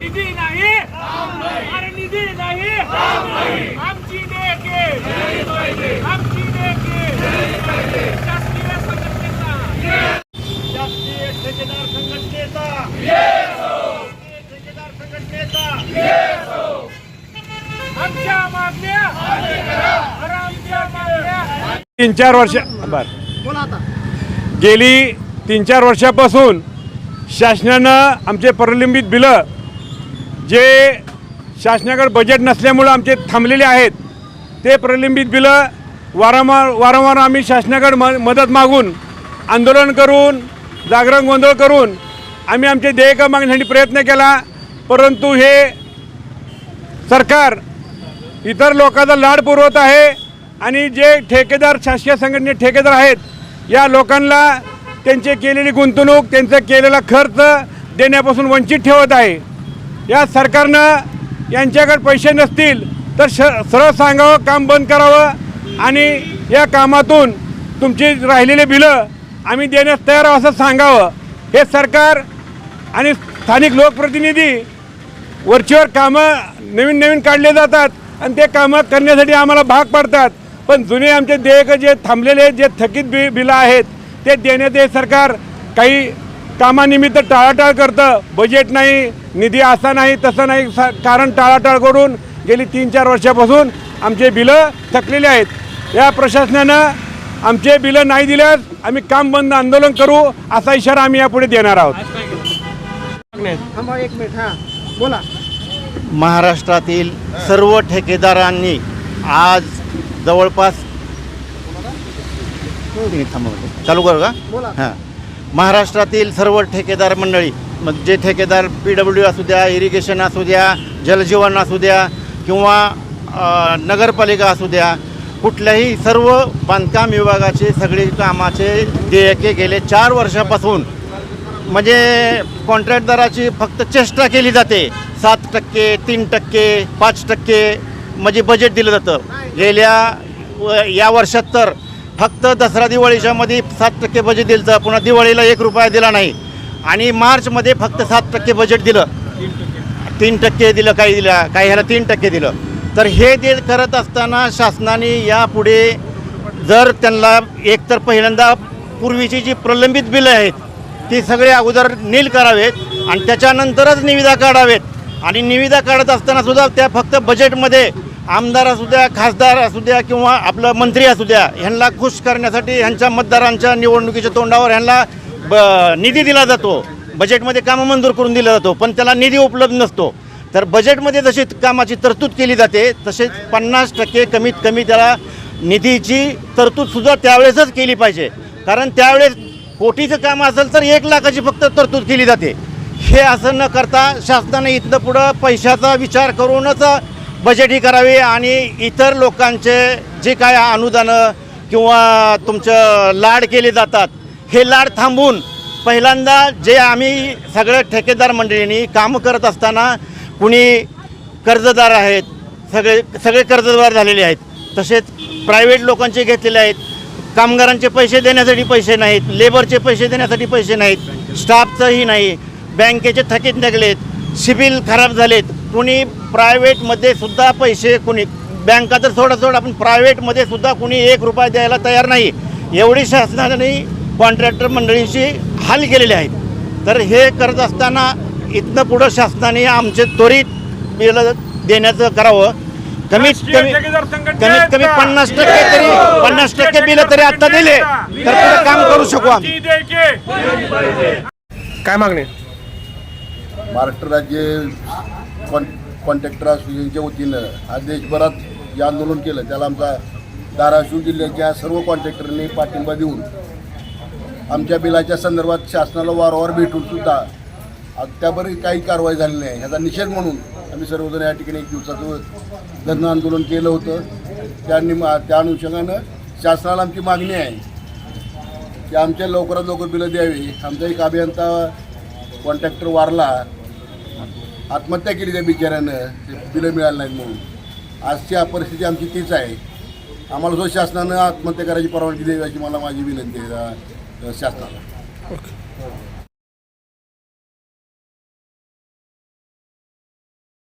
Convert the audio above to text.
निधी नाही. अरे निधी नाही. आमची लेके आमची शासकीय संघटनेचा. शासकीय ठेकेदार संघटनेचा. शासकीय ठेकेदार संघटनेचा. आमच्या मागण्या. अरे आमच्या मागण्या. तीन चार वर्ष बर. गेली तीन चार वर्षापासून शासनानं आमचे प्रलंबित बिलं जे शासनाकडे बजेट नसल्यामुळं आमचे थांबलेले आहेत ते प्रलंबित बिलं वारंवार वारंवार आम्ही शासनाकडे म मदत मागून आंदोलन करून जागरण गोंधळ करून आम्ही आमचे देयकं मागण्यासाठी प्रयत्न केला परंतु हे सरकार इतर लोकांचा लाड पुरवत आहे आणि जे ठेकेदार शासकीय संघटने ठेकेदार आहेत या लोकांना त्यांचे केलेली गुंतवणूक त्यांचा केलेला खर्च देण्यापासून वंचित ठेवत आहे. या सरकारनं यांच्याकडे पैसे नसतील तर श सरळ सांगावं काम बंद करावं आणि या कामातून तुमची राहिलेली बिलं आम्ही देण्यास तयार असं सांगावं. हे सरकार आणि स्थानिक लोकप्रतिनिधी वरचीवर कामं नवीन नवीन काढले जातात आणि ते कामं करण्यासाठी आम्हाला भाग पडतात. पण जुने आमचे देयकं जे थांबलेले जे थकीत बि बिलं आहेत ते देण्यात हे सरकार काही कामानिमित्त टाळाटाळ करतं. बजेट नाही निधी असा नाही तसं नाही. सा कारण टाळाटाळ करून गेली तीन चार वर्षापासून आमचे बिलं थकलेले आहेत. या प्रशासनानं आमचे बिलं नाही दिल्यास आम्ही काम बंद आंदोलन करू असा इशारा आम्ही यापुढे देणार आहोत. थांबा एक मिनिट हां. बोला. महाराष्ट्रातील सर्व ठेकेदारांनी आज जवळपास थांबा. चालू करू का? बोला. हां. महाराष्ट्रातील सर्व ठेकेदार मंडळी मग जे ठेकेदार पी डब्ल्यू असू द्या इरिगेशन असू द्या जलजीवन असू द्या किंवा नगरपालिका असू द्या कुठल्याही सर्व बांधकाम विभागाचे सगळे कामाचे देयके गेले चार वर्षापासून. म्हणजे कॉन्ट्रॅक्टदाराची फक्त चेष्टा केली जाते. सात टक्के तीन टक्के पाच टक्के म्हणजे बजेट दिलं जातं. गेल्या व- या वर्षात तर फक्त दसरा दिवाळीच्या मध्ये सात टक्के बजेट दिलं पुन्हा दिवाळीला एक रुपया दिला नाही. आणि मार्चमध्ये फक्त सात टक्के बजेट दिलं. तीन टक्के दिलं काही दिलं काही ह्याला तीन टक्के दिलं. तर हे दे करत असताना शासनाने यापुढे जर त्यांना एकतर पहिल्यांदा पूर्वीची जी प्रलंबित बिलं आहेत ती सगळे अगोदर नील करावेत आणि त्याच्यानंतरच निविदा काढावेत. आणि निविदा काढत असताना सुद्धा त्या फक्त बजेटमध्ये आमदार असू द्या खासदार असू द्या किंवा आपलं मंत्री असू द्या ह्यांना खुश करण्यासाठी ह्यांच्या मतदारांच्या निवडणुकीच्या तोंडावर ह्यांना ब निधी दिला जातो. बजेटमध्ये कामं मंजूर करून दिला जातो पण त्याला निधी उपलब्ध नसतो. तर बजेटमध्ये जशी कामाची तरतूद केली जाते तसेच पन्नास टक्के कमीत कमी त्याला निधीची तरतूदसुद्धा त्यावेळेसच केली पाहिजे. कारण त्यावेळेस कोटीचं काम असेल तर एक लाखाची फक्त तरतूद केली जाते. हे असं न करता शासनाने इथनं पुढं पैशाचा विचार करूनच बजेट ही करावी आणि इतर लोकांचे जे काय अनुदानं किंवा तुमचं लाड केले जातात हे लाड थांबून पहिल्यांदा जे आम्ही सगळ्या ठेकेदार मंडळींनी कामं करत असताना कुणी कर्जदार आहेत सगळे सगळे कर्जदार झालेले आहेत तसेच प्रायव्हेट लोकांचे घेतलेले आहेत कामगारांचे पैसे देण्यासाठी पैसे नाहीत लेबरचे पैसे देण्यासाठी पैसे नाहीत स्टाफचंही नाही बँकेचे थकीत निघलेत सिबिल खराब झालेत कुणी प्रायव्हेटमध्ये सुद्धा पैसे कुणी बँका तर सोडा सोड आपण प्रायव्हेटमध्ये सुद्धा कुणी एक रुपया द्यायला तयार नाही. एवढी शासनाने कॉन्ट्रॅक्टर मंडळींशी हाल केलेले आहेत. तर हे करत असताना इथनं पुढं शासनाने आमचे त्वरित बिल देण्याचं करावं. कमीत कमी कमीत कमी पन्नास टक्के तरी पन्नास टक्के बिल तरी आता दिले. तर पुढे काम करू शकू आम्ही. काय मागणी? महाराष्ट्र राज्य कॉन कॉन्ट्रॅक्टर असोसिएशनच्या वतीनं आज देशभरात जे आंदोलन केलं. त्याला आमचा धाराशिव जिल्ह्याच्या सर्व कॉन्ट्रॅक्टरनी पाठिंबा देऊन आमच्या बिलाच्या संदर्भात शासनाला वारंवार भेटून सुद्धा त्याबरोबर काही कारवाई झाली नाही. ह्याचा निषेध म्हणून आम्ही सर्वजण या ठिकाणी एक दिवसाचं धरणं आंदोलन केलं होतं. त्या निम त्या अनुषंगानं शासनाला आमची मागणी आहे की आमच्या लवकरात लवकर बिलं द्यावी. आमचा एक अभियंता कॉन्ट्रॅक्टर वारला. आत्महत्या केली त्या बिचाऱ्यानं ते बिलं मिळालं नाही म्हणून. आजची परिस्थिती आमची तीच आहे. आम्हाला जो शासनानं आत्महत्या करायची परवानगी द्यावी अशी मला माझी विनंती आहे ओके शासनाला.